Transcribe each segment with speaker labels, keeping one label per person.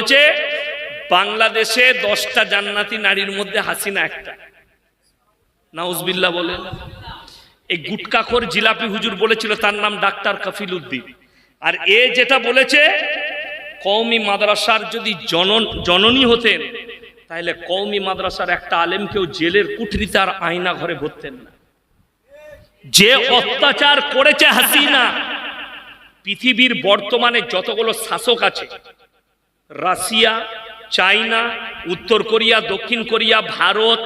Speaker 1: বলেছে, বাংলাদেশে দশটা জান্নাতি নারীর মধ্যে হাসিনা একটা। নাউজবিল্লা বলে। এই গুটকাখোর জিলাপি হুজুর বলেছিল, তার নাম ডাক্তার কফিল উদ্দিন আর এ যেটা বলেছে, কওমি মাদ্রাসার যদি জনন, জননী হতেন তাহলে কওমি মাদ্রাসার একটা আলেমকেও জেলের কুঠরিতে আর আয়না ঘরে ভরতেন না। যে অত্যাচার করেছে হাসিনা, পৃথিবীর বর্তমানে যতগুলো শাসক আছে রাশিয়া, চাইনা, উত্তর কোরিয়া, দক্ষিণ কোরিয়া, ভারত,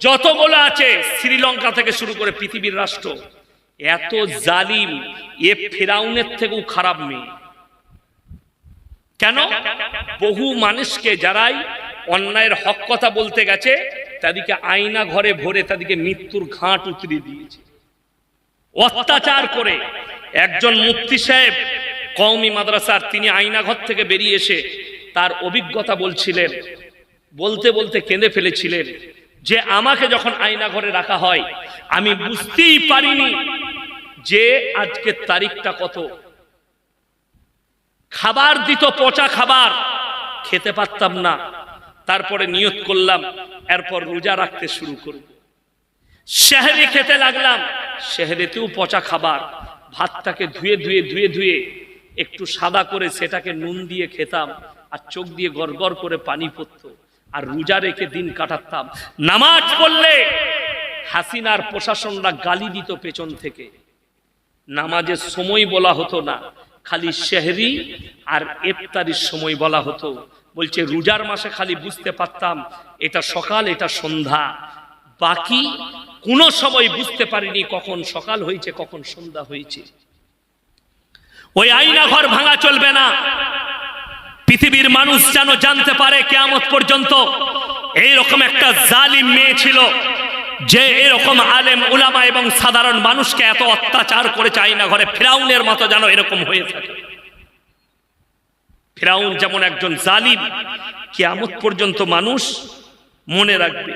Speaker 1: যতগুলো আছে শ্রীলঙ্কা থেকে শুরু করে পৃথিবীর রাষ্ট্র। এত জালিম, এ ফেরাউনের থেকেও খারাপ মেয়ে। কেন? বহু মানুষকে যারাই অন্যায়ের হক কথা বলতে গেছে, তাদেরকে আয়না ঘরে ভরে তাদেরকে মৃত্যুর ঘাট উতরিয়ে দিয়েছে। অত্যাচার করে একজন মুফতি সাহেব, কওমি মাদ্রাসার, তিনি আয়নাঘর থেকে বেরিয়ে এসে তার অভিজ্ঞতা বলছিলেন, বলতে বলতে কেঁদে ফেলেছিলেন যে আমাকে যখন আয়না ঘরে রাখা হয়, আমি বুঝতেই পারিনি যে আজকের তারিখটা কত। খাবার দিত পচা খাবার, খেতে পারতাম না। তারপরে নিয়ত করলাম, এরপর রোজা রাখতে শুরু করব। শহরে খেতে লাগলাম, শহরেতেও পচা খাবার। ভাতটাকে ধুয়ে ধুয়ে ধুয়ে ধুয়ে একটু সাদা করে সেটাকে নুন দিয়ে খেতাম আর চোখ দিয়ে গড় করে পানি পড়তো। আর রোজা রেখে দিন কাটাতাম। নামাজ পড়লে হাসিনার প্রশাসনরা গালি দিত পেছন থেকে। নামাজের সময় বলা হতো না, খালি শেহরি আর ইফতারির সময় বলা হতো। বলছে, রোজার মাসে খালি বুঝতে পারতাম, এটা সকাল, এটা সন্ধ্যা। বাকি কোন সময় বুঝতে পারিনি কখন সকাল হয়েছে, কখন সন্ধ্যা হয়েছে। ওই আইনা ঘর ভাঙা চলবে না। পৃথিবীর মানুষ যেন জানতে পারে কেয়ামত পর্যন্ত এইরকম একটা জালিম মেয়ে ছিল যে এরকম আলেম, উলামা এবং সাধারণ মানুষকে এত অত্যাচার করে চাই না ঘরে। ফেরাউনের মতো যেন এরকম হয়ে থাকে। ফেরাউন যেমন একজন জালিম, কেয়ামত পর্যন্ত মানুষ মনে রাখবে।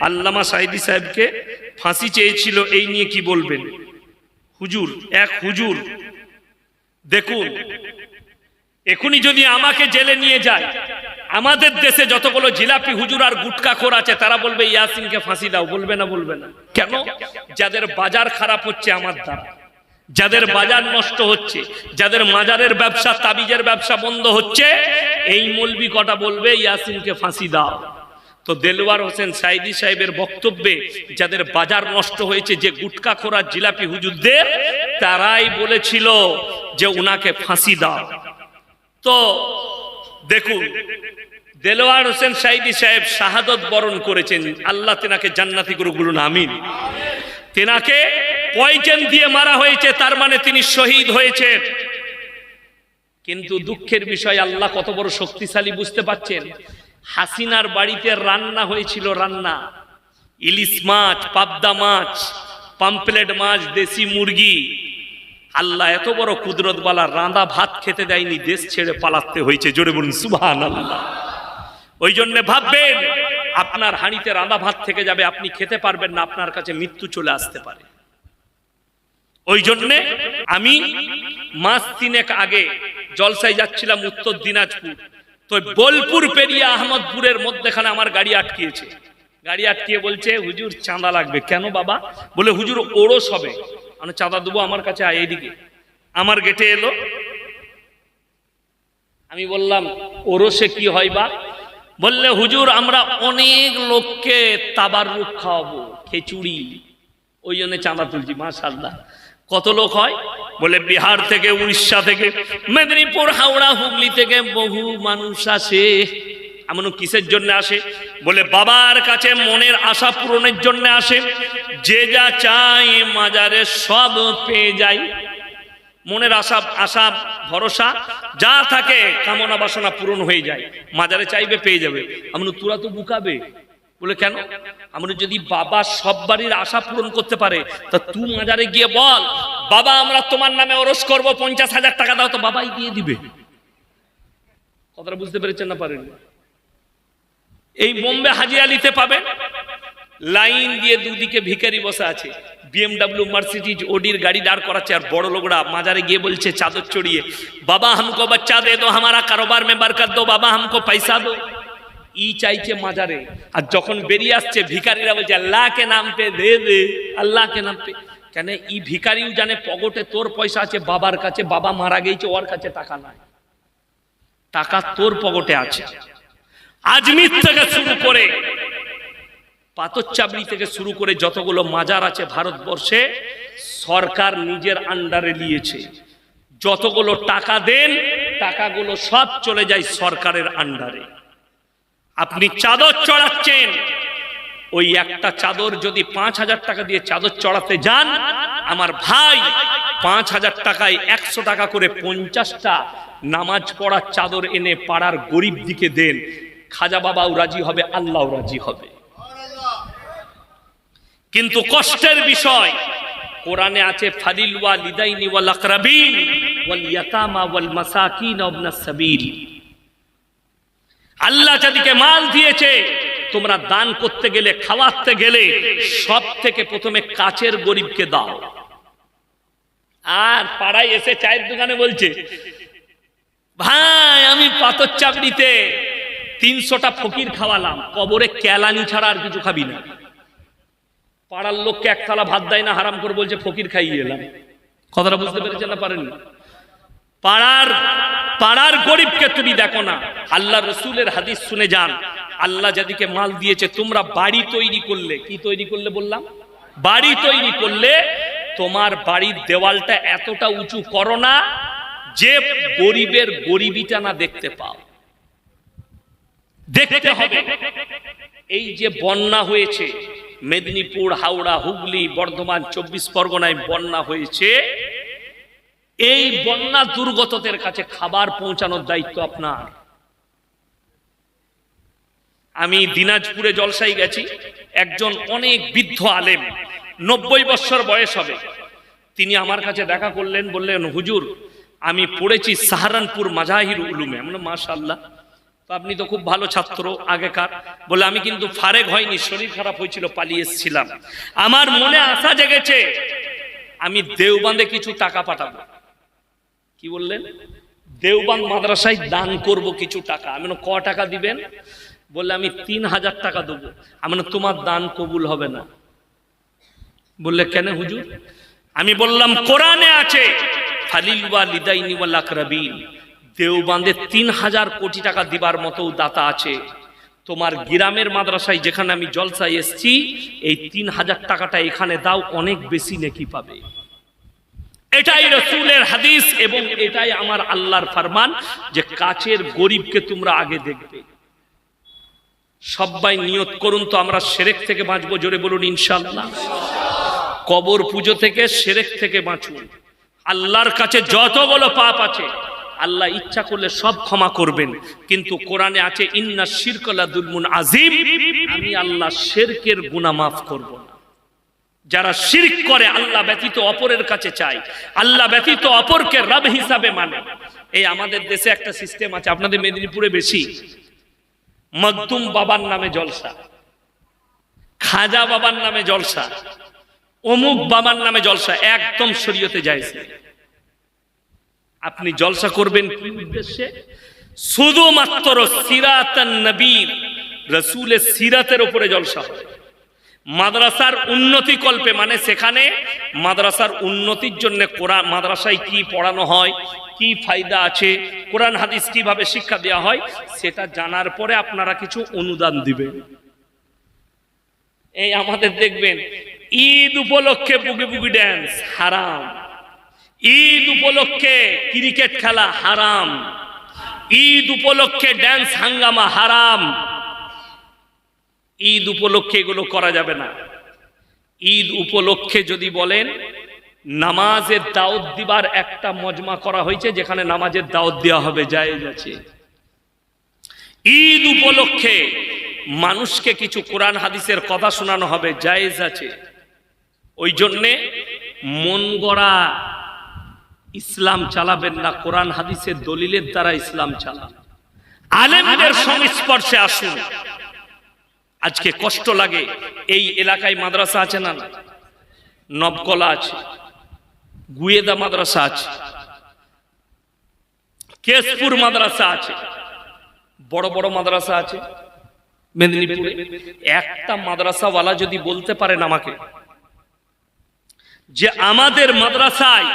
Speaker 1: আল্লামা সাইদি সাহেবকে ফাঁসি চেয়েছিল, এই নিয়ে কি বলবেন? হুজুর, এক হুজুর, দেখুন এখনই যদি আমাকে জেলে নিয়ে যায়, আমাদের দেশে যতগুলো জিলাপি হুজুর আর গুটকা খোর আছে, তারা বলবে, ইয়াসিনকে ফাঁসি দাও। বলবে না বলবে না। কেন? যাদের বাজার খারাপ হচ্ছে আমার দ্বারা। যাদের বাজার নষ্ট হচ্ছে, যাদের মাজারের ব্যবসা, তাবিজের ব্যবসা বন্ধ হচ্ছে, এই মলবি কটা বলবে, ইয়াসিনকে ফাঁসি দাও। তো দেলওয়ার হোসেন সাইদি সাহেবের বক্তব্যে যাদের বাজার নষ্ট হয়েছে, যে গুটকা খোরা জিলাপি হুজুরদের, তারাই বলেছিল যে উনাকে ফাঁসি দাও। তো দেখুন, দেলোয়ার হোসেন সাইদি সাহেব শাহাদত বরণ করেছেন। আল্লাহ তেনাকে জান্নাতি করে বলুন, আমিন। তেনাকে পয়জন দিয়ে মারা হয়েছে, তার মানে তিনি শহীদ হয়েছেন। কিন্তু দুঃখের বিষয়, আল্লাহ কত বড় শক্তিশালী বুঝতে পাচ্ছেন হাসিনার বাড়িতে রান্না হয়েছিল রান্না। ইলিশ মাছ, পাবদা মাছ পাম্পলেট মাছ, দেশি মুরগি। আল্লাহ এত বড় কুদরত বালা রাঁধা ভাত খেতে দেয়নি, দেশ ছেড়ে পালাতে হয়েছে, জোরে বলুন সুবহান আল্লাহ ওই জন্যে ভাববেন, আপনার হাঁড়িতে রাঁধা ভাত থেকে যাবে, আপনি খেতে পারবেন না, আপনার কাছে মৃত্যু চলে আসতে পারে। ওই জন্যে আমি মাস তিনেক আগে জলসায় যাচ্ছিলাম উত্তর দিনাজপুর, তো বোলপুর পেরিয়ে আহমদপুরের মধ্যেখানে আমার গাড়ি আটকিয়েছে। গাড়ি আটকিয়ে বলছে, হুজুর, চাঁদা লাগবে। কেন বাবা? বলে, হুজুর ওড়স হবে। মানে চাঁদা দেবো আমার কাছে, আয় এইদিকে। আমার গেটে এলো। আমি বললাম, ওরসে কি হয় বা? বললে, হুজুর, আমরা অনেক লোককে তাবার রূপ খাওয়াবো, খিচুড়ি। ওই জন্য চাঁদা তুলছি মাশাল্লাহ কত লোক হয়? বলে, বিহার থেকে, উড়িষ্যা থেকে, মেদিনীপুর, হাওড়া, হুগলি থেকে বহু মানুষ আসে। এমন কিসের জন্য আসে? বলে, বাবার কাছে মনের আশা পূরণের জন্য আসে। যে যা চাই মাজারে সব পেয়ে যায়। মনের আশা আশা, ভরসা যা থাকে কামনা বাসনা পূরণ হয়ে যায়। মাজারে চাইবে, পেয়ে যাবে। আমি তোরা তো বুকাবে। বলে, কেন? আমরা যদি বাবা সব বাড়ির আশা পূরণ করতে পারে, তা তুই মাজারে গিয়ে বল, বাবা, আমরা তোমার নামে ওরস করব, পঞ্চাশ হাজার টাকা দাও। তো বাবাই দিয়ে দিবে। কথাটা বুঝতে পেরেছেন না পারেন এই বোম্বে হাজি আলিতে পাবেন। লাইন দিয়ে দুদিকে ভিখারি বসে আছে। বিএমডাব্লিউ মার্সিডিজ ওডির গাড়ি দাঁড় করাচ্ছে আর বড় লোকরা মাজারে গিয়ে বলছে, চাদর চড়িয়ে, বাবা হামকো বাচ্চা দে দো, হামারা কারোবার মে বরকত দো, বাবা হামকো পয়সা দো। ই চাইছে মাজারে। আর যখন বেরিয়ে আসছে, ভিখারিরা বলছে আল্লাহকে নাম পে দে দে আল্লাহকে নাম পে। কেন, ই ভিখারিও জানে পগটে তোর পয়সা আছে, বাবার কাছে, বাবা মারা গেছে, ওর কাছে টাকা নাই। টাকা তোর পগটে আছে। আজমির থেকে শুরু করে পাতরচাবড়ি থেকে শুরু করে যতগুলো মাজার আছে ভারতবর্ষে, সরকার নিজের আন্ডারে নিয়েছে। যতগুলো টাকা দেন, টাকাগুলো সব চলে যায় সরকারের আন্ডারে। আপনি চাদর চড়াচ্ছেন, ওই একটা চাদর যদি পাঁচ হাজার টাকা দিয়ে চাদর চড়াতে যান, আমার ভাই পাঁচ হাজার টাকায় একশো টাকা করে পঞ্চাশটা নামাজ পড়ার চাদর এনে পাড়ার গরিব দিকে দেন। খাজা বাবাও রাজি হবে, আল্লাহও রাজি হবে। কিন্তু কষ্টের বিষয়, কোরআনে আছে ফালিল ওয়া লিদাইনি ওয়াল আকরাবিন ওয়াল ইয়াতামা ওয়াল মাসাকিন ওয়াবনাস সাবিল। আল্লাহ যাদিকে মাল দিয়েছে, তোমরা দান করতে গেলে, খাওয়াতে গেলে সব থেকে প্রথমে কাচের গরিবকে দাও। আর পাড়ায় এসে চায়ের দোকানে বলছে, ভাই, আমি পাথর চাকরিতে তিনশোটা ফকির খাওয়ালাম, কবরে কেলানি ছাড়া আর কিছু খাবি না। পাড়ার লোককে একতলা ভাত দেয় না, হারাম করে বলছে, ফকির খাইয়ে এলাম। কথাটা বুঝতে পেরেছেন না পারেন পাড়ার পাড়ার গরিবকে তুমি দেখো না। আল্লাহ রসুলের হাদিস শুনে যান। আল্লাহ যাদিকে মাল দিয়েছে, তোমরা বাড়ি তৈরি করলে, কি তৈরি করলে বললাম? বাড়ি তৈরি করলে তোমার বাড়ির দেওয়ালটা এতটা উঁচু করো না যে গরিবের গরিবিটা না দেখতে পাও। দেখতে হবে। এই যে বন্যা হয়েছে, মেদিনীপুর, হাওড়া, হুগলি, বর্ধমান, চব্বিশ পরগনায় বন্যা হয়েছে, এই বন্যা দুর্গতদের কাছে খাবার পৌঁছানোর দায়িত্ব আপনার। আমি দিনাজপুরে জলসাই গেছি, একজন অনেক বৃদ্ধ আলেম, নব্বই বছর বয়স হবে। তিনি আমার কাছে দেখা করলেন, বললেন, হুজুর, আমি পড়েছি সাহারানপুর মাজাহির উলুমে। আমরা মাশাল্লাহ তো আপনি তো খুব ভালো ছাত্র আগেকার। বলে আমি কিন্তু ফারেক হয়নি, শরীর খারাপ হয়েছিল, পালিয়ে এসেছিলাম। আমার মনে আশা জেগেছে, আমি দেওবান্ধে কিছু টাকা পাঠাবো। কি বললেন? দেওবান মাদ্রাসায় দান করব কিছু টাকা। আমি ক টাকা দিবেন? বললে, আমি তিন হাজার টাকা দেবো। আমি তোমার দান কবুল হবে না। বললে, কেন হুজুর? আমি বললাম, কোরআনে আছে, ফালিল ওয়া লিদাইনি ওয়াল আকরাবিন। দেওবান্ধে তিন হাজার কোটি টাকা দিবার মতো দাতা আছে। তোমার গ্রামের মাদ্রাসায় যেখানে আমি জলসায় এসছি, এই তিন হাজার টাকাটা এখানে দাও, অনেক বেশি নেকি পাবে। এটাই রসুলের হাদিস এবং এটাই আমার আল্লাহর ফরমান যে কাছের গরিবকে তোমরা আগে দেখবে। সবাই নিয়ত করুন তো আমরা সেরেক থেকে বাঁচবো, জোরে বলুন ইনশাল্লাহ কবর পুজো থেকে সেরেক থেকে বাঁচুন। আল্লাহর কাছে যতগুলো পাপ আছে আল্লাহ ইচ্ছা করলে সব ক্ষমা করবেন। কিন্তু কোরআনে আছে, ইন্না শিরকলা দুলমুন আজিম আমি আল্লাহ শেরকের গুনাহ মাফ করব না। যারা শিরক করে, আল্লাহ ব্যতীত অপরের কাছে চায়। আল্লাহ ব্যতীত অপরকে রব হিসাবে মানে। এই আমাদের দেশে একটা সিস্টেম আছে, আপনাদের মেদিনীপুরে বেশি। মকদুম বাবার নামে জলসা, খাজা বাবার নামে জলসা, অমুক বাবার নামে জলসা, একদম শরীয়তে যাইছে আপনি জলসা করবেন। কি উদ্দেশ্যে শুধুমাত্র সিরাতান নবীর রসুলের সিরাতের উপরে জলসা হয়। মাদ্রাসার উন্নতি কল্পে মানে সেখানে মাদ্রাসার উন্নতির জন্য কোরআন, মাদ্রাসায় কি পড়ানো হয়, কি ফায়দা আছে, কোরআন, হাদিস কীভাবে শিক্ষা দেওয়া হয়, সেটা জানার পরে আপনারা কিছু অনুদান দিবেন। এই আমাদের দেখবেন, ঈদ উপলক্ষে বুগি বুগি ড্যান্স হারাম। ঈদ উপলক্ষে ক্রিকেট খেলা হারাম। ঈদ উপলক্ষে ড্যান্স হাঙ্গামা হারাম। ঈদ উপলক্ষে এগুলো করা যাবে না। ঈদ উপলক্ষে যদি বলেন, নামাজের দাওয়াত দিবার একটা মজমা করা হয়েছে, যেখানে নামাজের দাওয়াত দেওয়া হবে, জায়েজ আছে। ঈদ উপলক্ষে মানুষকে কিছু কোরআন হাদিসের কথা শোনানো হবে, জায়েজ আছে। ওই জন্যে মন গড়া ইসলাম চালাবেন না, কোরআন হাদিসের দলিলের দ্বারা ইসলাম চালান। আলেমদের সংস্পর্শে আসুন। আজকে কষ্ট লাগে, এই এলাকায় মাদ্রাসা আছে না নবকলা আছে, গুয়েদা মাদ্রাসা আছে, কেশপুর মাদ্রাসা আছে, বড় বড় মাদ্রাসা আছে, মেদিনীপুরে। একটা মাদ্রাসাওয়ালা যদি বলতে পারেন আমাকে যে আমাদের মাদ্রাসায়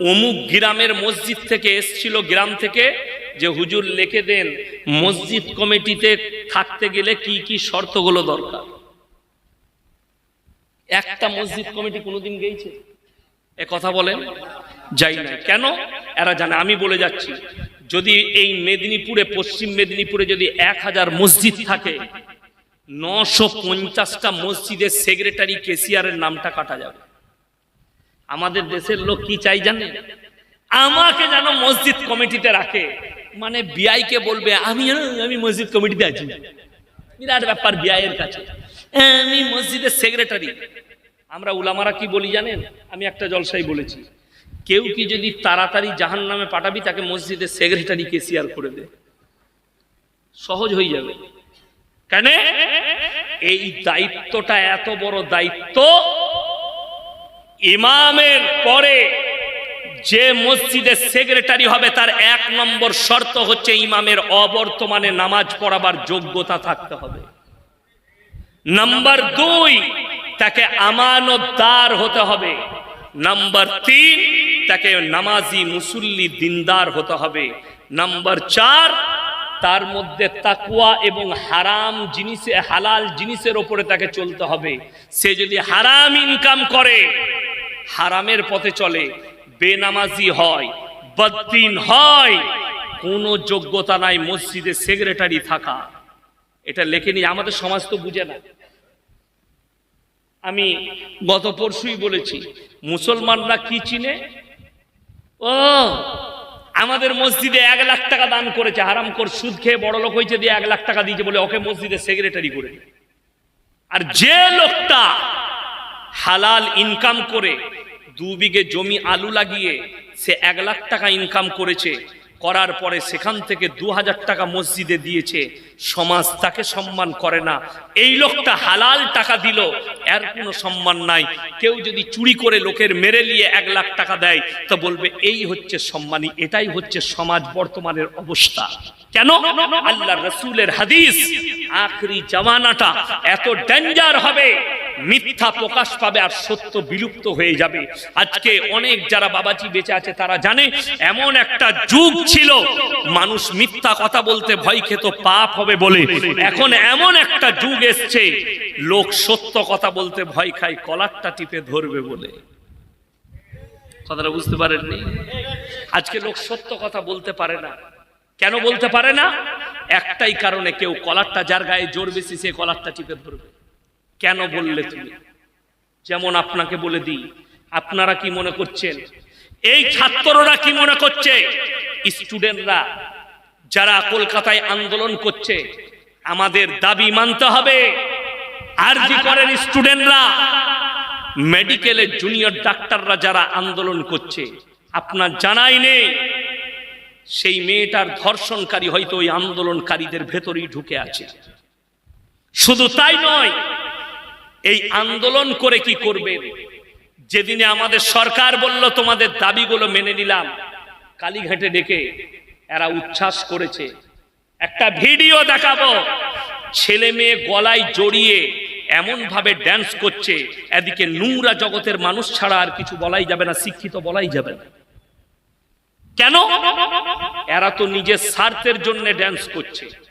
Speaker 1: অমুক গ্রামের মসজিদ থেকে এসছিল, গ্রাম থেকে, যে হুজুর লিখে দেন, মসজিদ কমিটিতে থাকতে গেলে কি কি শর্তগুলো দরকার? একটা মসজিদ কমিটি কোনোদিন গেছে এ কথা বলেন? যাই না কেন? এরা জানে, আমি বলে যাচ্ছি, যদি এই মেদিনীপুরে, পশ্চিম মেদিনীপুরে যদি এক হাজার মসজিদ থাকে, নশো পঞ্চাশটা মসজিদের সেক্রেটারি, কেসিয়ারের নামটা কাটা যাবে। আমাদের দেশের লোক কি চাই জানে? আমাকে যেন মসজিদ কমিটিতে রাখে। মানে বিআইকে বলবে, আমি আমি মসজিদ কমিটিতে আছি। বিরাট ব্যাপার বিআইয়ের কাছে। আমি মসজিদের সেক্রেটারি আমরা উলামারা কি বলি জানেন? আমি একটা জলসাই বলেছি, কেউ কি যদি তাড়াতাড়ি জাহান নামে পাঠাবি, তাকে মসজিদের সেক্রেটারি কেসিয়ার করে দে। সহজ হয়ে যাবে। কেন? এই দায়িত্বটা এত বড় দায়িত্ব ইমামের পরে যে মসজিদের সেক্রেটারি হবে, তার এক নম্বর শর্ত হচ্ছে ইমামের অবর্তমানে নামাজ পড়াবার যোগ্যতা থাকতে হবে। নাম্বার দুই, তাকে আমানতদার হতে হবে। নাম্বার তিন, তাকে নামাজি মুসল্লি দিনদার হতে হবে। নাম্বার চার, তার মধ্যে তাকুয়া এবং হারাম জিনিসে, হালাল জিনিসের ওপরে তাকে চলতে হবে। সে যদি হারাম ইনকাম করে হারামের পথে চলে, বেনামাজি হয় বদ্দিন হয়। কোনো যোগ্যতা নাই মসজিদে সেক্রেটারি থাকা। এটা লেখে লেখেনি আমাদের সমাজ তো বুঝে না। আমি গত পরশুই বলেছি, মুসলমানরা কি চিনে? ও, আমাদের মসজিদে এক লাখ টাকা দান করেছে, হারাম কর, সুদ খেয়ে বড় লোক হয়েছে দিয়ে এক লাখ টাকা দিয়েছে বলে ওকে মসজিদে সেক্রেটারি করে আর যে লোকটা হালাল ইনকাম করে দু বিঘে জমি আলু লাগিয়ে সে এক লাখ টাকা ইনকাম করেছে, করার পরে সেখান থেকে দু হাজার টাকা মসজিদে দিয়েছে, সমাজ তাকে সম্মান করে না। এই লোকটা হালাল টাকা দিল, এর কোনো সম্মান নাই। কেউ যদি চুরি করে লোকের মেরে নিয়ে এক লাখ টাকা দেয়, তো বলবে, এই হচ্ছে সম্মানী, এটাই হচ্ছে সমাজ বর্তমানের অবস্থা। কেন? আল্লাহ রসুলের হাদিস, আখরি জামানাটা এত ডেঞ্জার হবে। মিথ্যা প্রকাশ পাবে আর সত্য বিলুপ্ত হয়ে যাবে। আজকে অনেক যারা বাবাজি বেঁচে আছে, তারা জানে এমন একটা যুগ ছিল, মানুষ মিথ্যা কথা বলতে ভয় খেত, পাপ হবে বলে। এখন এমন একটা যুগ এসছে, লোক সত্য কথা বলতে ভয় খায়, কলারটা টিপে ধরবে বলে। কথাটা বুঝতে পারেননি? আজকে লোক সত্য কথা বলতে পারে না। কেন বলতে পারে না? একটাই কারণে কেউ কলারটা যার গায়ে জোর বেশি, সে কলারটা টিপে ধরবে। কেন বললে তুমি? যেমন আপনাকে বলে দিই, আপনারা কি মনে করছেন? এই ছাত্ররা কি মনে করছে? স্টুডেন্টরা, যারা কলকাতায় আন্দোলন করছে, আমাদের দাবি মানতে হবে। আর জি করেন স্টুডেন্টরা। মেডিকেলের জুনিয়র ডাক্তাররা যারা আন্দোলন করছে, আপনার জানাই নেই। সেই মেয়েটার ধর্ষণকারী হয়তো ওই আন্দোলনকারীদের ভেতরেই ঢুকে আছে। শুধু তাই নয় এই আন্দোলন করে কি করবে? যেদিনে আমাদের সরকার বলল, তোমাদের দাবিগুলো মেনে নিলাম। কালীঘাটে ডেকে এরা উচ্ছ্বাস করেছে। একটা ভিডিও দেখাবো। ছেলে মেয়ে গলায় জড়িয়ে এমন ভাবে ড্যান্স করছে। এদিকে নোংরা জগতের মানুষ ছাড়া আর কিছু বলাই যাবে না, শিক্ষিত বলাই যাবে না। কেন? এরা তো নিজের স্বার্থের জন্য ড্যান্স করছে।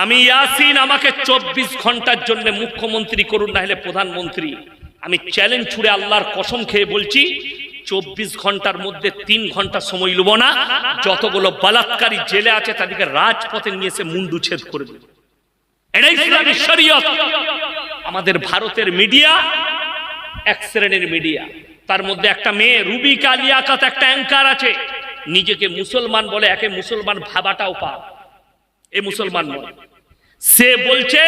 Speaker 1: আমি ইয়াসিন, আমাকে চব্বিশ ঘণ্টার জন্য মুখ্যমন্ত্রী করুন, না হলে প্রধানমন্ত্রী। আমি চ্যালেঞ্জ ছুড়ে আল্লাহর কসম খেয়ে বলছি, চব্বিশ ঘণ্টার মধ্যে তিন ঘণ্টা সময় লুব না, যতগুলো বালাৎকারী জেলে আছে তাদেরকে রাজপথে নিয়ে এসে মুন্ডু ছেদ করে দেব। আমাদের ভারতের মিডিয়া, এক শ্রেণির মিডিয়া। তার মধ্যে একটা মেয়ে রুবি কালিয়াকাত একটা অ্যাঙ্কার আছে। নিজেকে মুসলমান বলে একে মুসলমান ভাবাটাও পা এ মুসলমান নয় से बोलचे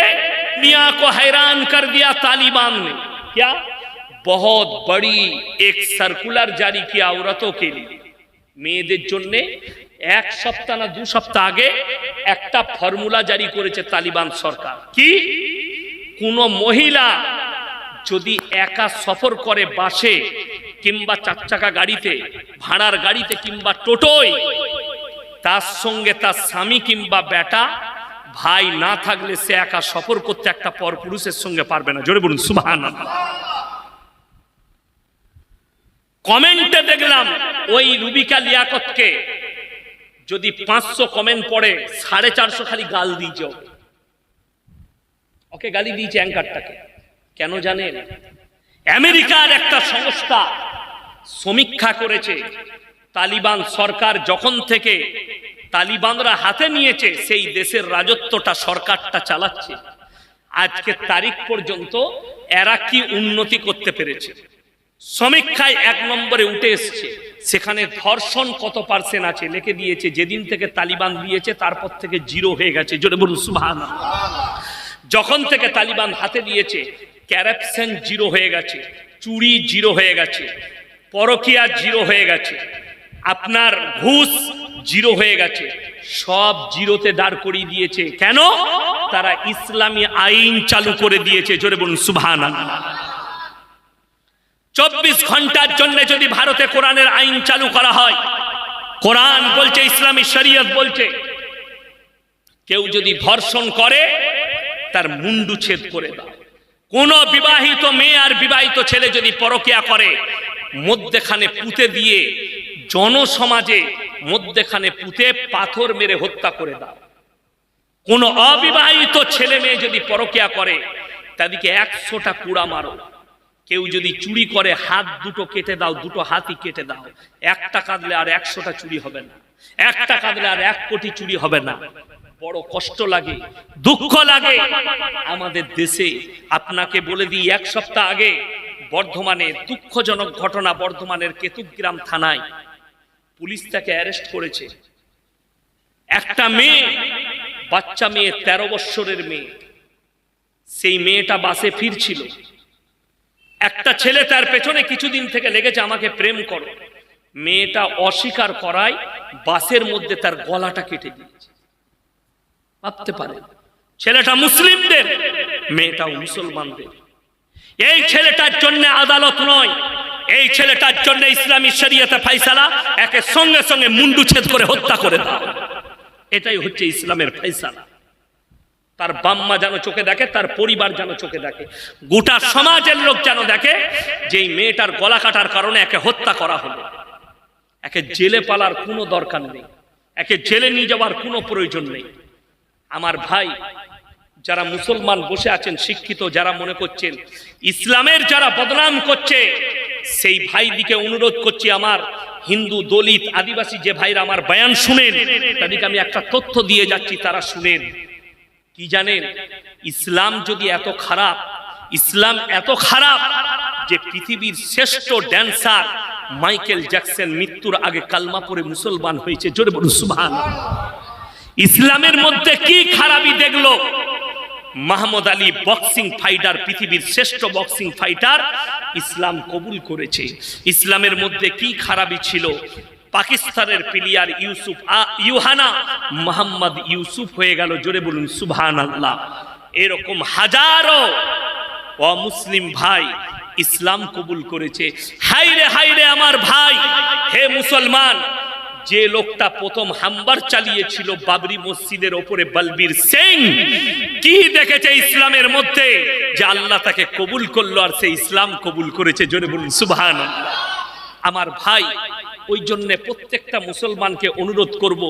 Speaker 1: दुनिया को हैरान कर दिया तालिबान ने क्या बहुत बड़ी एक सर्कुलर जारी किया औरतों के लिए মেয়েদের জন্য এক সপ্তাহ না দু সপ্তাহ আগে একটা ফর্মুলা জারি করেছে তালিবান সরকার কি কোন মহিলা যদি একা সফর করে বাসে কিংবা চার চাকা গাড়িতে ভাড়ার গাড়িতে কিংবা টোটোয় তার সঙ্গে তার স্বামী কিংবা বেটা, ভাই না থাকলে সে একা সফর করতে একটা পরপুরুষের সঙ্গে পারবে না। জোরে বলুন সুবাহান কমেন্টে দেখলাম ওই রুবিকা লিয়াকতকে যদি পাঁচশো কমেন্ট পড়ে, সাড়ে চারশো খালি গাল দিয়েছে। ওকে গালি দিয়েছে অ্যাঙ্কারটাকে। কেন জানেন? আমেরিকার একটা সংস্থা সমীক্ষা করেছে তালিবান সরকার যখন থেকে তালিবানরা হাতে নিয়েছে, সেই দেশের রাজত্বটা সরকারটা চালাচ্ছে। আজকে তারিখ পর্যন্ত এরা কি উন্নতি করতে পেরেছে? সমীক্ষায় এক নম্বরে উঠে এসছে, সেখানে ধর্ষণ কত পার্সেন্ট আছে লিখে দিয়েছে, যেদিন থেকে তালিবান দিয়েছে, তারপর থেকে জিরো হয়ে গেছে, জোরে বলুন সুবহান যখন থেকে তালিবান হাতে দিয়েছে, ক্যারাপশন জিরো হয়ে গেছে, চুরি জিরো হয়ে গেছে, পরকিয়া জিরো হয়ে গেছে আপনার ঘুষ জিরো হয়ে গেছে। সব জিরোতে দাঁড় করিয়ে দিয়েছে। কেন? তারা ইসলামী আইন চালু করে দিয়েছে। জোরে বলুন সুভান চব্বিশ ঘণ্টার জন্য যদি ভারতে কোরআনের আইন চালু করা হয়, কোরআন বলছে, ইসলামী শরীয়ত বলছে, কেউ যদি ধর্ষণ করে, তার মুন্ডু ছেদ করে দাও। কোন বিবাহিত মেয়ে আর বিবাহিত ছেলে যদি পরকিয়া করে, মধ্যেখানে পুঁতে দিয়ে জনসমাজে মধ্যেখানে পুঁতে পাথর মেরে হত্যা করে দাও। কোন অবিবাহিত ছেলে মেয়ে যদি পরকিয়া করে, তাদেরকে একশোটা কুড়া মারো। কেউ যদি চুরি করে, হাত দুটো কেটে দাও, দুটো হাতই কেটে দাও। একটা কাঁদলে আর একশোটা চুরি হবে না। একটা কাঁদলে আর এক কোটি চুরি হবে না। বড় কষ্ট লাগে, দুঃখ লাগে। আমাদের দেশে, আপনাকে বলে দিই, এক সপ্তাহ আগে বর্ধমানে দুঃখজনক ঘটনা বর্ধমানের কেতুগ্রাম থানায় পুলিশ তাকে অ্যারেস্ট করেছে। একটা মেয়ে, বাচ্চা মেয়ে, তেরো বৎসরের মেয়ে। সেই মেয়েটা বাসে ফিরছিল। একটা ছেলে তার পেছনে কিছুদিন থেকে লেগেছে, আমাকে প্রেম করো। মেয়েটা অস্বীকার করায় বাসের মধ্যে তার গলাটা কেটে দিয়েছে। ভাবতে পারে ছেলেটা মুসলিমদের, মেয়েটাও মুসলমানদের। এই ছেলেটার জন্য আদালত নয় এই ছেলেটার জন্য ইসলামী শরীয়তে ফাইসালা একে সঙ্গে সঙ্গে মুন্ডু ছেদ করে হত্যা করে দাও এটাই হচ্ছে ইসলামের ফাইসালা তার বাম্মা যেন চোখে দেখে, তার পরিবার যেন চোখে দেখে। গোটা সমাজের লোক যেন দেখে যে এই মেয়েটার গলা কাটার কারণে একে হত্যা করা হলো। একে জেলে পালার কোনো দরকার নেই। একে জেলে নিয়ে যাওয়ার কোনো প্রয়োজন নেই। আমার ভাই, যারা মুসলমান বসে আছেন, শিক্ষিত, যারা মনে করছেন, ইসলামের যারা বদনাম করছে সেই ভাই দিকে অনুরোধ করছি আমার হিন্দু দলিত আদিবাসী যে ভাইরা আমার বয়ান শুনেন, তাদেরকে আমি একটা তথ্য দিয়ে যাচ্ছি, তারা শুনেন। কি জানেন? ইসলাম যদি এত খারাপ, ইসলাম এত খারাপ যে পৃথিবীর শ্রেষ্ঠ ড্যান্সার মাইকেল জ্যাকসন মৃত্যুর আগে কালমা পরে মুসলমান হয়েছে। জোরে বলুন সুবহান ইসলামের মধ্যে কি খারাপই দেখল? মাহমুদ আলী বক্সিং ফাইটার, পৃথিবীর শ্রেষ্ঠ বক্সিং ফাইটার ইসলাম কবুল করেছে। ইসলামের মধ্যে কি খারাপই ছিল? পাকিস্তানের প্লেয়ার ইউসুফ ইউহানা মোহাম্মদ ইউসুফ হয়ে গেল, জোরে বলুন সুবহান আল্লাহ এরকম হাজারো অমুসলিম ভাই ইসলাম কবুল করেছে। হাইরে হাইরে আমার ভাই, হে মুসলমান যে লোকটা প্রথম হাম্বার চালিয়েছিল বাবরি মসজিদের ওপরে বলবীর সিং, কি দেখেছে ইসলামের মধ্যে? যে আল্লাহ তাকে কবুল করল আর সে ইসলাম কবুল করেছে, জোরে বলুন সুবহান আমার ভাই, ওই জন্য প্রত্যেকটা মুসলমানকে অনুরোধ করব,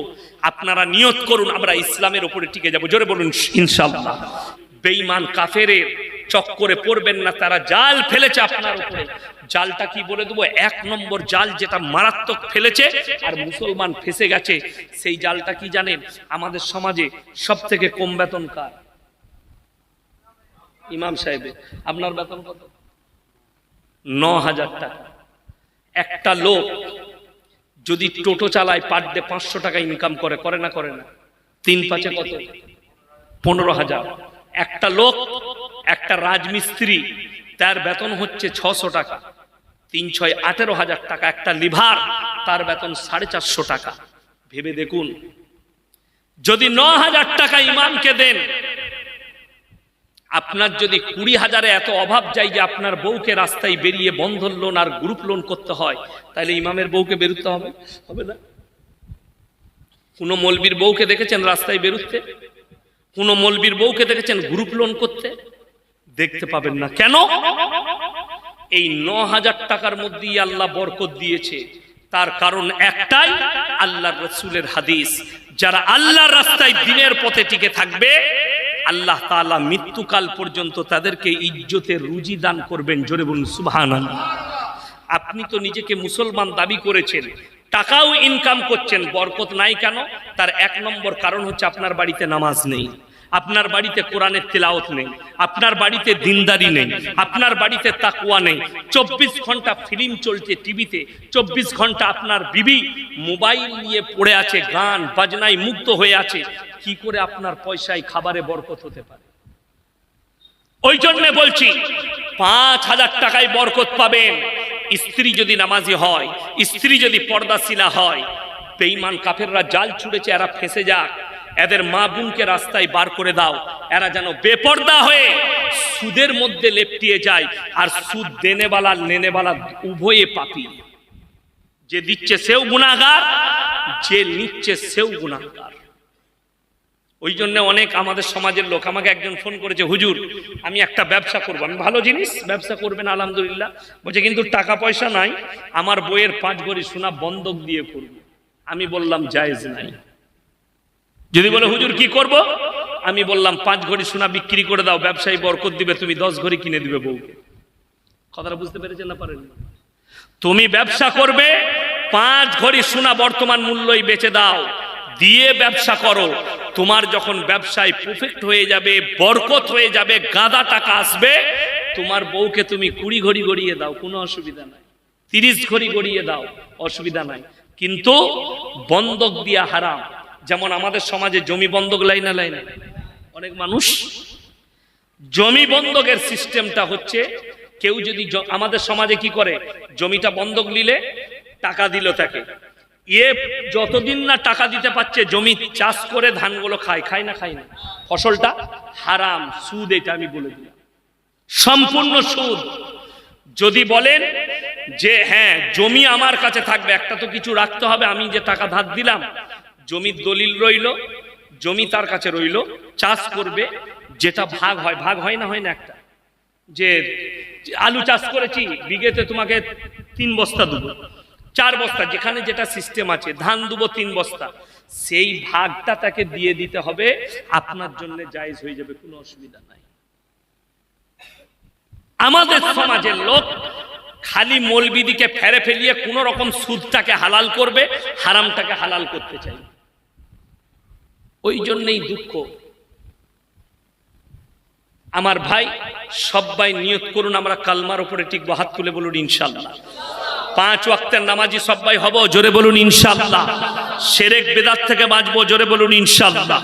Speaker 1: আপনারা নিয়ত করুন, আমরা ইসলামের উপরে টিকে যাব, জোরে বলুন, ইনশাআল্লাহ। বেঈমান কাফেরের চক্করে পড়বেন না, তারা জাল ফেলেছে আপনার উপরে। জালটা কি বলে দেবো? এক নম্বর জাল যেটা মারাত্মক ফেলেছে আর মুসলমান ফেসে গেছে, সেই জালটা কি জানেন? আমাদের সমাজে সব থেকে কম বেতন কার? ইমাম সাহেবের। আপনার বেতন কত? ন হাজার টাকা। একটা লোক যদি টোটো চালায় পার ডে পাঁচশো টাকা ইনকাম করে করে না করে না? তিন পাঁচে কত? পনেরো হাজার। একটা লোক, একটা রাজমিস্ত্রি, তার বেতন হচ্ছে ছশো টাকা। তিন ছয় আঠেরো হাজার টাকা একটা লিভার, তার বেতন সাড়ে চারশো টাকা। ভেবে দেখুন, যদি ন হাজার টাকা ইমামকে দেন, আপনার যদি কুড়ি হাজারে এত অভাব যায় যে আপনার বউকে রাস্তায় বেরিয়ে বন্ধন লোন আর গ্রুপ লোন করতে হয়, তাহলে ইমামের বউকে বেরোতে হবে? হবে না। কোনো মলবির বউকে দেখেছেন রাস্তায় বেরোতে? কোনো মলবির বউকে দেখেছেন গ্রুপ লোন করতে? দেখতে পাবেন না। কেন? এই ন হাজার টাকার মধ্যেই আল্লাহ বরকত দিয়েছে। তার কারণ একটাই, আল্লাহর রসুলের হাদিস। যারা আল্লাহর রাস্তায় দিনের পথে টিকে থাকবে, আল্লাহ তাআলা মৃত্যুকাল পর্যন্ত তাদেরকে ইজ্জতের রুজি দান করবেন। জোরে বলুন সুবহান আপনি তো নিজেকে মুসলমান দাবি করেছেন, টাকাও ইনকাম করছেন, বরকত নাই কেন? তার এক নম্বর কারণ হচ্ছে আপনার বাড়িতে নামাজ নেই। আপনার বাড়িতে কোরআনের তেলাওত নেই, আপনার বাড়িতে দিনদারি নেই, আপনার বাড়িতে তাকুয়া নেই। চব্বিশ ঘণ্টা ফিল্ম চলছে টিভিতে, চব্বিশ ঘণ্টা আপনার বিবি মোবাইল নিয়ে পড়ে আছে, গান বাজনায় মুক্ত হয়ে আছে। কি করে আপনার পয়সায় খাবারে বরকত হতে পারে? ওই জন্যে বলছি, পাঁচ হাজার টাকায় বরকত পাবেন। স্ত্রী যদি নামাজি হয়, স্ত্রী যদি পর্দাশিলা হয়, বেঈমান কাফেররা জাল ছুড়েছে, এরা ফেসে যাক। এদের মা বোনকে রাস্তায় বার করে দাও। এরা যেন বেপর্দা হয়ে সুদের মধ্যে লেপটিয়ে যায়। আর সুদ দেনেবালা, নেনেবালা উভয়ে পাপি। যে দিচ্ছে সেও গুণাগার যে নিচ্ছে সেও গুণাগার ওই জন্য অনেক আমাদের সমাজের লোক আমাকে একজন ফোন করেছে, হুজুর, আমি একটা ব্যবসা করব। আমি, ভালো জিনিস, ব্যবসা করবেন, আলহামদুলিল্লাহ। বলছে, কিন্তু টাকা পয়সা নাই, আমার বইয়ের পাঁচ ভরি সোনা বন্ধক দিয়ে করব আমি বললাম, জায়েজ নাই। যদি বলে, হুজুর, কি করব? আমি বললাম, পাঁচ ঘড়ি সোনা বিক্রি করে দাও, ব্যবসায়ী বরকত দিবে, তুমি দশ ঘড়ি কিনে দিবে বউকে কথাটা বুঝতে পেরেছেন না পারেন তুমি ব্যবসা করবে, পাঁচ ঘড়ি সোনা বর্তমান মূল্যই বেচে দাও, দিয়ে ব্যবসা করো। তোমার যখন ব্যবসায় প্রফেক্ট হয়ে যাবে, বরকত হয়ে যাবে, গাদা টাকা আসবে, তোমার বউকে তুমি কুড়ি ঘড়ি গড়িয়ে দাও, কোনো অসুবিধা নাই। তিরিশ ঘড়ি গড়িয়ে দাও, অসুবিধা নাই। কিন্তু বন্ধক দিয়া হারাম। যেমন আমাদের সমাজে জমি বন্ধক লাইনা লাইনা অনেক মানুষ জমি বন্ধকের সিস্টেমটা হচ্ছে, কেউ যদি আমাদের সমাজে কি করে? জমিটা বন্ধক নিলে টাকা দিল তাকে। এ যতদিন না টাকা দিতে পারছে, জমি চাষ করে ধানগুলো খায় খায় না খায় না। ফসলটা হারাম, সুদ এটা আমি বলে দিলাম। সম্পূর্ণ সুদ। যদি বলেন যে হ্যাঁ জমি আমার কাছে থাকবে, একটা তো কিছু রাখতে হবে, আমি যে টাকা ধার দিলাম জমির দলিল রইল, জমি তার কাছে রইল, চাষ করবে, যেটা ভাগ হয় ভাগ হয় না হয় না একটা? যে আলু চাষ করেছি, বিঘেতে তোমাকে তিন বস্তা দেবো। চার বস্তা, যেখানে যেটা সিস্টেম আছে, ধান দেবো তিন বস্তা। সেই ভাগটা তাকে দিয়ে দিতে হবে, আপনার জন্য জায়েজ হয়ে যাবে, কোনো অসুবিধা নাই। আমাদের সমাজের লোক খালি মলবিদিকে ফেরে ফেলিয়ে কোন রকম সুদটাকে হালাল করবে, হারামটাকে হালাল করতে চাই ওই জন্যই দুঃখ। আমার ভাই সবাই নিয়ত করুন, আমরা কালমার উপরে টিকবো, হাত তুলে বলুন, ইনশাল্লাহ। পাঁচ ওয়াক্তের নামাজি সবাই হব, জোরে বলুন, ইনশাল্লাহ। সেরেক বেদার থেকে বাঁচবো, জোরে বলুন, ইনশাল্লাহ।